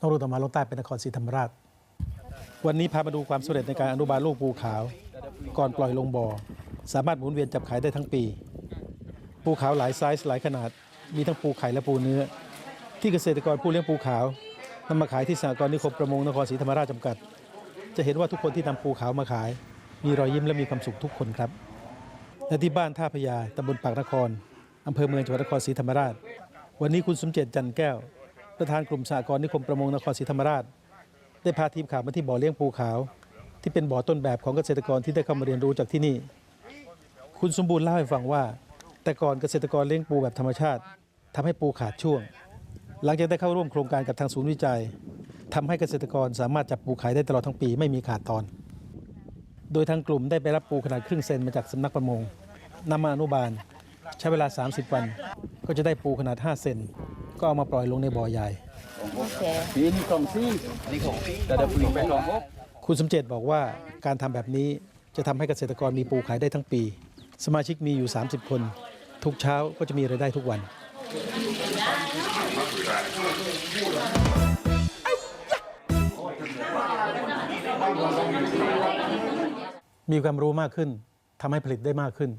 นรุตมาลงใต้เป็นนครศรีธรรมราช วันนี้พามาดูความสำเร็จในการอนุบาลลูกปูขาว ก่อนปล่อยลงบ่อ สามารถหมุนเวียนจับขายได้ทั้งปี ปูขาวหลายไซส์หลายขนาด มีทั้งปูไข่และปูเนื้อ ที่เกษตรกรผู้เลี้ยงปูขาวนำมาขายที่สหกรณ์นิคมประมงนครศรีธรรมราชจำกัด จะเห็นว่าทุกคนที่นำปูขาวมาขาย มีรอยยิ้มและมีความสุขทุกคนครับและที่บ้านท่าพญาตำบลปากนครอำเภอเมืองจังหวัดนครศรีธรรมราช วันนี้คุณสมเจตจันแก้ว ประธานกลุ่มสหกรณ์นิคมประมงนครศรีธรรมราช ได้พาทีมข่าวมาที่บ่อเลี้ยงปูขาว ที่เป็นบ่อต้นแบบของเกษตรกรที่ได้เข้ามาเรียนรู้จากที่นี่ คุณสมบูรณ์เล่าให้ฟังว่า แต่ก่อนเกษตรกรเลี้ยงปูแบบธรรมชาติทำให้ปูขาดช่วง หลังจากได้เข้าร่วมโครงการกับทางศูนย์วิจัยทำให้เกษตรกรสามารถจับปูขายได้ตลอดทั้งปีไม่มีขาดตอน โดยทางกลุ่มได้ไปรับปูขนาดครึ่งเซนมาจากสำนักประมงนำมาอนุบาล ใช้เวลา 30 วัน ก็จะได้ปูขนาด 5 เซน ก็เอามาปล่อยลงในบ่อใหญ่ ปีนี้สองซี่นี่ของซี่แต่เดี๋ยวปีไปสองหกคุณสมเจตบอกว่าการทำแบบนี้จะทำให้เกษตรกรมีปูขายได้ทั้งปี สมาชิกมีอยู่ 30 คน ทุกเช้าก็จะมีรายได้ทุกวัน มีความรู้มากขึ้นทำให้ผลิตได้มากขึ้น